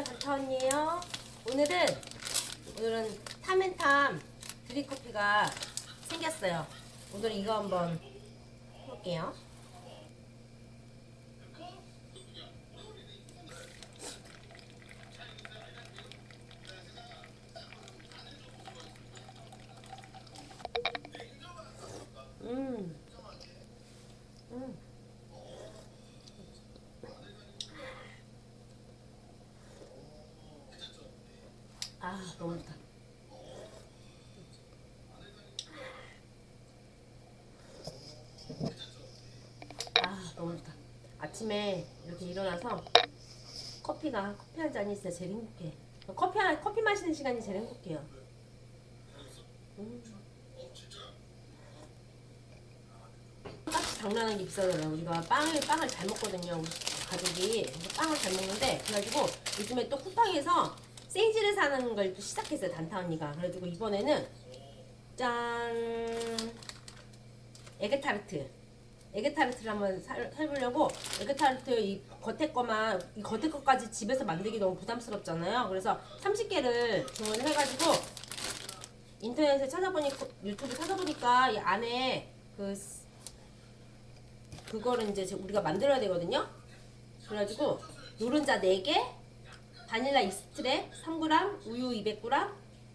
안녕하세요 간타 언니예요. 오늘은 오늘은 탐앤탐 드립커피가 생겼어요. 오늘 이거 한번 해볼게요 음. 음. 아 너무 좋다. 아 너무 좋다. 아침에 이렇게 일어나서 커피가 커피 한 잔이 진짜 제일 행복해. 커피 한- 커피 마시는 시간이 제일 행복해요. 음. 장난하는 게 비싸잖아요. 우리가 빵을 빵을 잘 먹거든요. 우리 가족이 빵을 잘 먹는데 그래가지고 요즘에 또 쿠팡에서 세일즈를 사는 걸 또 시작했어요. 단타 언니가. 그래가지고 이번에는 짠 에그타르트. 에그타르트를 한번 사, 해보려고 에그타르트 이 겉에 거만 이 겉에 거까지 집에서 만들기 너무 부담스럽잖아요. 그래서 30개를 주문을 해가지고 인터넷에 찾아보니까 유튜브 찾아보니까 이 안에 그 스- 그거를 이제 제- 우리가 만들어야 되거든요. 그래가지고 노른자 4개, 바닐라 익스트랙 3g, 우유 200g,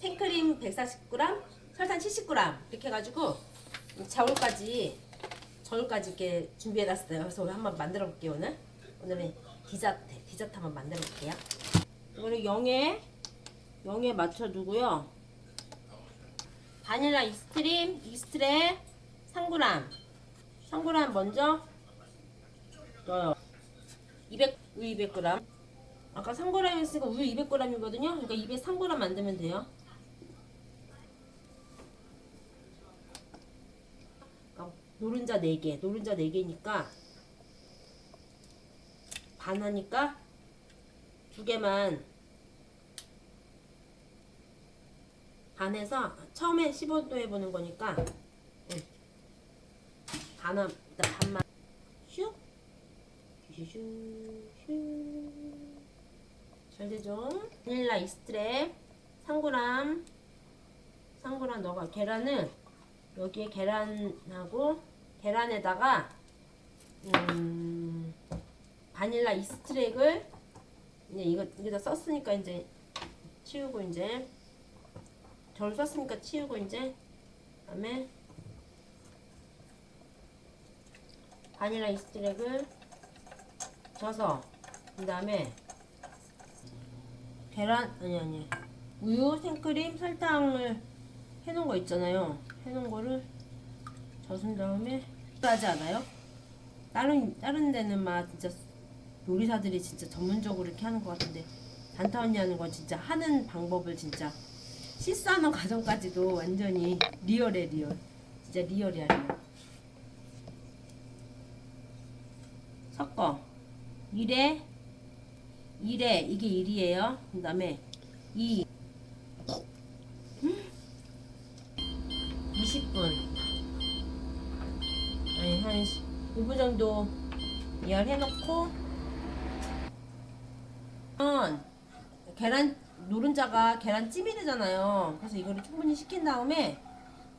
생크림 140g, 설탕 70g 이렇게 해가지고 저울까지 저울까지 이렇게 준비해놨어요. 그래서 오늘 한번 만들어 볼게요 오늘. 오늘은 디저트 디저트 한번 만들어 볼게요. 이거를 0에 0에 맞춰두고요. 바닐라 익스트림 익스트랙 3g 3g 먼저 넣어요. 200 우유 200g. 아까 3g 했으니까 우유 200g이거든요. 그러니까 203g 만들면 돼요. 아, 노른자 4개. 노른자 4개니까 반 하니까 두 개만 반해서 처음에 15도 해보는 거니까 응. 반, 한- 일단 반만 슉 슈슈슈 잘 되죠? 바닐라 익스트랙 3g 3g 넣어가 계란은 여기에 계란하고 계란에다가 음, 바닐라 익스트랙을 이제 이거 이거다 썼으니까 이제 치우고 이제 절 썼으니까 치우고 이제 그다음에 바닐라 익스트랙을 져서 그다음에 계란 아니 아니 우유 생크림 설탕을 해놓은 거 있잖아요 해놓은 거를 젖은 다음에 하지 않아요? 다른 다른 데는 막 진짜 요리사들이 진짜 전문적으로 이렇게 하는 것 같은데 단타 언니 하는 건 진짜 하는 방법을 진짜 실수하는 과정까지도 완전히 리얼해 리얼. 진짜 리얼이야 리얼 섞어. 1에 1에 이게 1이에요. 그 다음에 2 20분 아니 한 5분 정도 열해놓고 음, 계란 노른자가 계란찜이 되잖아요. 그래서 이거를 충분히 식힌 다음에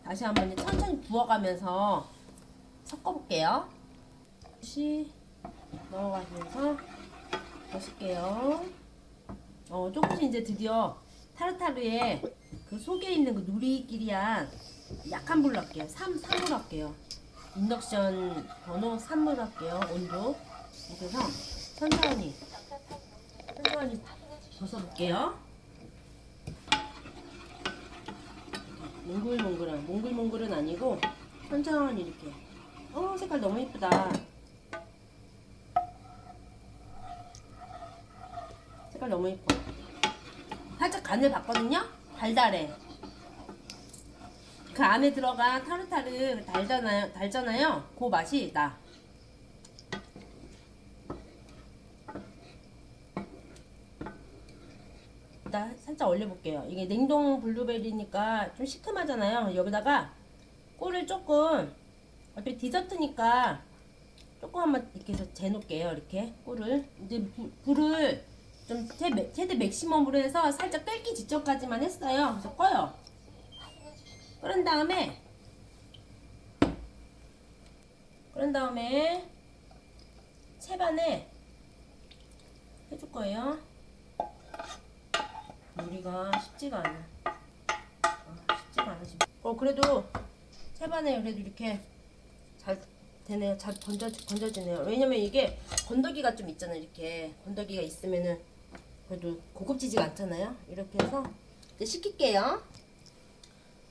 다시 한번 천천히 부어가면서 섞어볼게요. 다시 넣어가면서 넣을게요. 어 조금씩 이제 드디어 타르타르에 그 속에 있는 그 누리끼리한 약한 불로 할게요. 3, 3으로 할게요 인덕션 번호 3으로 할게요 온도 해서 천천히 천천히 벗어볼게요. 몽글몽글한 몽글몽글은 아니고 천천히 이렇게. 어 색깔 너무 예쁘다. 색깔 너무 예뻐. 살짝 간을 봤거든요? 달달해 그 안에 들어간 타르타르 달잖아요 달잖아요 그 맛이 나 일단 살짝 올려볼게요. 이게 냉동 블루베리니까 좀 시큼하잖아요. 여기다가 꿀을 조금 어차피 디저트니까 조금 한번 이렇게 해서 재놓을게요. 이렇게 꿀을 이제 부- 불을 좀 최- 최대 맥시멈으로 해서 살짝 끓기 직전까지만 했어요. 그래서 꺼요. 끓은 다음에 끓은 다음에 채반에 해줄 거예요. 요리가 쉽지가 않아. 아, 쉽지가 않아 지금. 어 그래도 채반에 그래도 이렇게 잘 되네요. 잘 건져 건져지네요. 왜냐면 이게 건더기가 좀 있잖아요. 이렇게 건더기가 있으면은 그래도 고급지지가 않잖아요. 이렇게 해서 이제 식힐게요.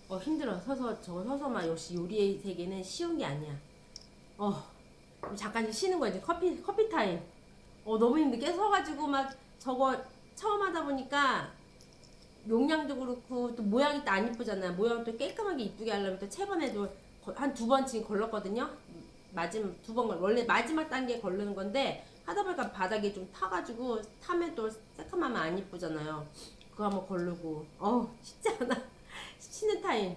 어 힘들어. 서서 저거 서서만 역시 요리의 세계는 쉬운 게 아니야. 어 잠깐 쉬는 거야 이제 커피 커피 타임. 어 너무 힘들게 서가지고 막 저거 처음 하다 보니까 용량도 그렇고 또 모양이 또 안 이쁘잖아요. 모양 또 깔끔하게 이쁘게 하려면 또 채번에도 한 두 번 지금 걸렀거든요. 마지막 두 번 걸 원래 마지막 단계에 걸르는 건데 하다 보니까 바닥이 좀 타가지고 타면 또 새카마면 안 이쁘잖아요. 그거 한번 걸르고 어 쉽지 않아. 쉬는 타임.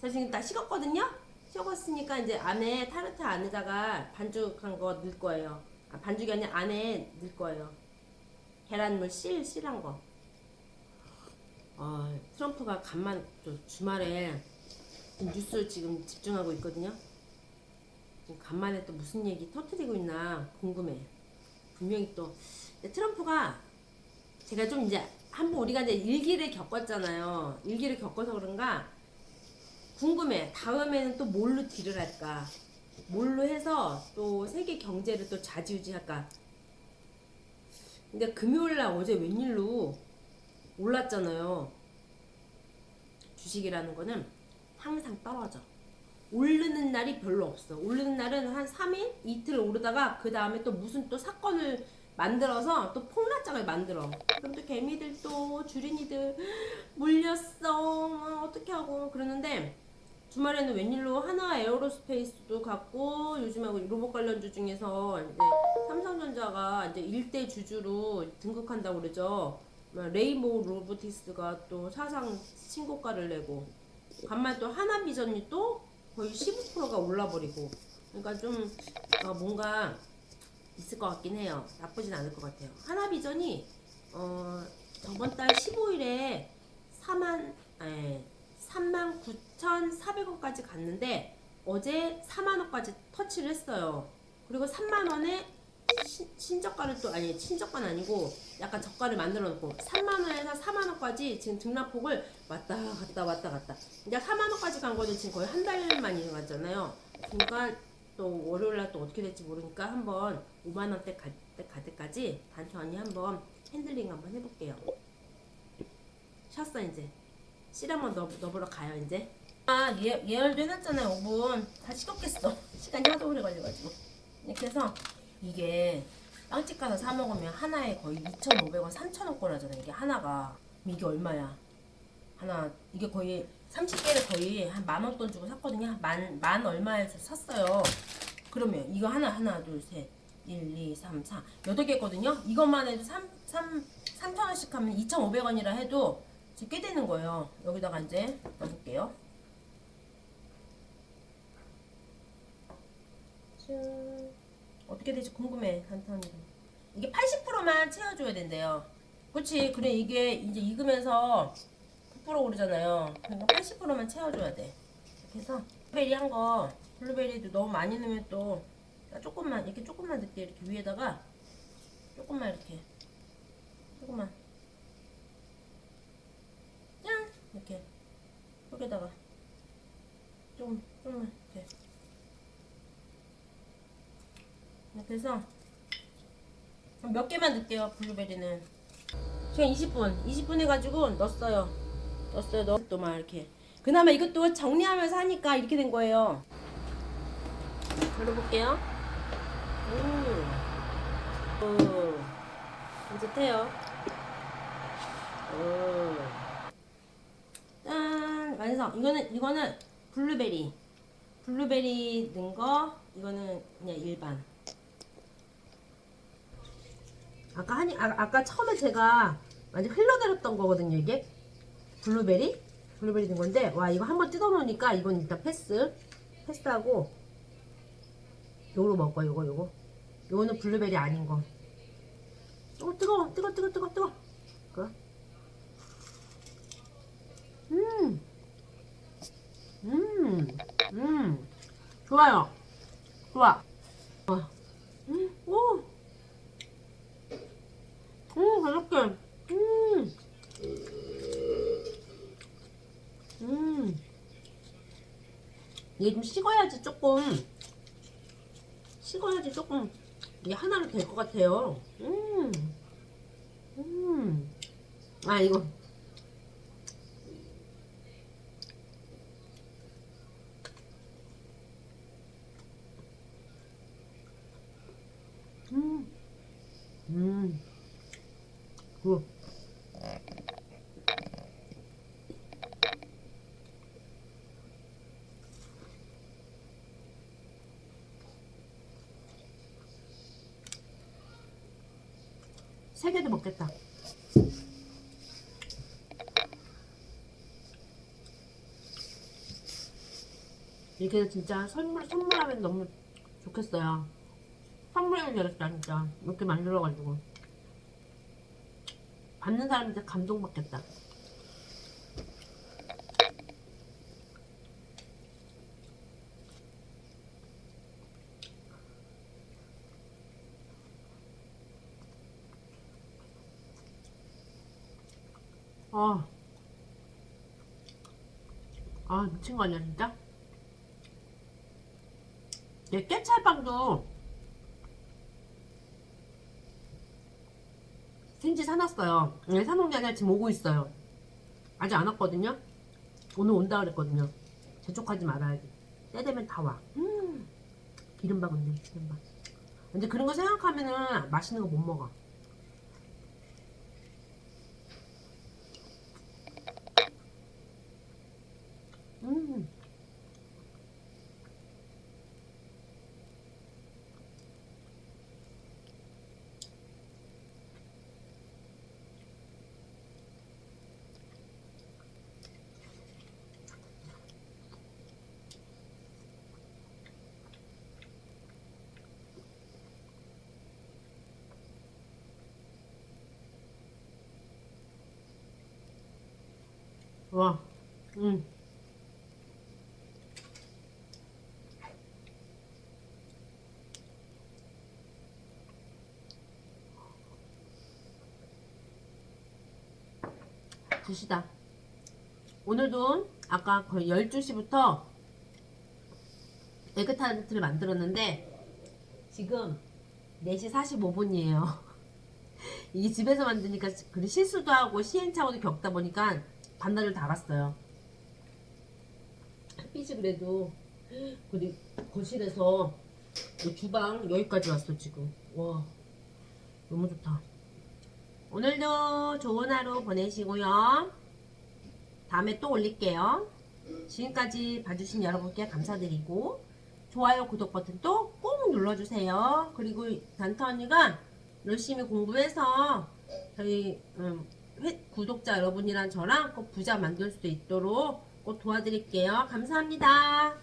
저 지금 다 식었거든요. 식었으니까 이제 안에 타르트 안에다가 반죽한 거 넣을 거예요. 아, 반죽이 아니라 안에 넣을 거예요. 계란물 실 실한 거. 어, 트럼프가 간만 또 주말에 뉴스 지금 집중하고 있거든요. 지금 간만에 또 무슨 얘기 터트리고 있나 궁금해. 분명히 또 트럼프가 제가 좀 이제 한번 우리가 이제 일기를 겪었잖아요. 일기를 겪어서 그런가 궁금해. 다음에는 또 뭘로 딜을 할까? 뭘로 해서 또 세계 경제를 또 좌지우지할까? 근데 금요일 날 어제 웬일로 올랐잖아요. 주식이라는 거는 항상 떨어져. 오르는 날이 별로 없어. 오르는 날은 한 3일? 이틀 오르다가 그 다음에 또 무슨 또 사건을 만들어서 또 폭락장을 만들어. 그럼 또 개미들 또 주린이들 물렸어. 아, 어떻게 하고 그러는데 주말에는 웬일로 하나 에어로스페이스도 갔고 요즘하고 로봇 관련주 중에서 이제 삼성전자가 이제 일대 주주로 등극한다고 그러죠. 막 레이모 로보티스가 또 사상 신고가를 내고 간만 또 하나비전이 또 거의 15%가 올라버리고 그러니까 좀 어, 뭔가 있을 것 같긴 해요. 나쁘진 않을 것 같아요. 하나비전이 어, 저번 달 15일에 4만 에, 3만 9,400원까지 갔는데 어제 4만 원까지 터치를 했어요. 그리고 3만 원에 신, 신저가를 또 아니 신저가는 아니고 약간 저가를 만들어 놓고 3만 원에서 4만 원까지 지금 등락폭을 왔다 갔다 왔다 갔다 이제 4만 원까지 간 거는 지금 거의 한 달만 일어났잖아요. 그러니까 또 월요일 날 또 어떻게 될지 모르니까 한번 5만 원대 갈, 때, 갈 때까지 단천히 한번 핸들링 한번 해볼게요. 쉬었어 이제. 실 한번 넣어, 넣어보러 가요 이제. 아 예, 예열도 해놨잖아요 5분. 다 식었겠어. 시간이 하도 오래 걸려가지고. 이렇게 해서 이게 빵집 가서 사 먹으면 하나에 거의 2,500원, 3,000원 꼴하잖아요. 이게 하나가. 이게 얼마야? 하나 이게 거의 30개를 거의 한 만 원 돈 주고 샀거든요. 만, 만 얼마에서 샀어요. 그러면 이거 하나 하나 둘 셋. 1, 2, 3, 4. 8개거든요. 이것만 해도 3, 3, 3,000원씩 하면 2,500원이라 해도 꽤 되는 거예요. 여기다가 이제 넣어볼게요. 짠. 어떻게 될지 궁금해, 단탄으로. 이게 80%만 채워줘야 된대요. 그렇지. 그래, 이게 이제 익으면서 9% 오르잖아요. 그러니까 80%만 채워줘야 돼. 이렇게 해서 블루베리 한 거, 블루베리도 너무 많이 넣으면 또 조금만, 이렇게 조금만 넣게 이렇게 위에다가 조금만 이렇게. 조금만. 짠! 이렇게. 여기다가 좀, 조금만 이렇게. 이렇게 해서 몇 개만 넣을게요, 블루베리는. 지금 20분, 20분 해가지고 넣었어요. 넣었어요, 넣었또 막 이렇게. 그나마 이것도 정리하면서 하니까 이렇게 된 거예요. 열어볼게요. 음. 오. 따뜻해요. 오. 짠! 완성. 이거는, 이거는 블루베리. 블루베리 넣은 거, 이거는 그냥 일반. 아까 하니, 아, 아까 처음에 제가 완전 흘러내렸던 거거든요, 이게. 블루베리? 블루베리 넣은 건데, 와, 이거 한번 뜯어 놓으니까 이건 일단 패스. 패스하고, 요거로 먹어, 요거, 요거. 요거는 블루베리 아닌 거. 또어 뜨거워 뜨거 뜨거 뜨거 뜨거 그거 음. 음. 음. 좋아요. 좋아. 어. 음. 오. 오, 맛있게. 음. 음. 이게 좀 식어야지 조금 식어야지 조금 이게 하나로 될 것 같아요. 음. 음. 아 이거 음. 음. 굿. 세 개도 먹겠다. 이게 진짜 선물 선물하면 너무 좋겠어요. 선물하면 되겠다 진짜 이렇게 만들어가지고 받는 사람한테 감동받겠다. 아, 아 미친 거 아니야 진짜? 얘 깨찰빵도 생지 사놨어요. 네, 사놓은 게 아니라 지금 오고 있어요. 아직 안 왔거든요. 오늘 온다 그랬거든요. 재촉하지 말아야지. 때 되면 다 와. 음, 기름밥 근데 기름밥. 근데 그런 거 생각하면은 맛있는 거 못 먹어. 음. 와, 음. 드시다. 오늘도 아까 거의 12시부터 에그타르트를 만들었는데 지금 4시 45분이에요. 이게 집에서 만드니까 그리 실수도 하고 시행착오도 겪다 보니까 반나절 다 갔어요. 햇빛이 그래도 우리 거실에서 이 주방 여기까지 왔어 지금. 와 너무 좋다. 오늘도 좋은 하루 보내시고요. 다음에 또 올릴게요. 지금까지 봐주신 여러분께 감사드리고 좋아요, 구독 버튼도 꼭 눌러주세요. 그리고 단타 언니가 열심히 공부해서 저희 음, 회- 구독자 여러분이랑 저랑 꼭 부자 만들 수 있도록 꼭 도와드릴게요. 감사합니다.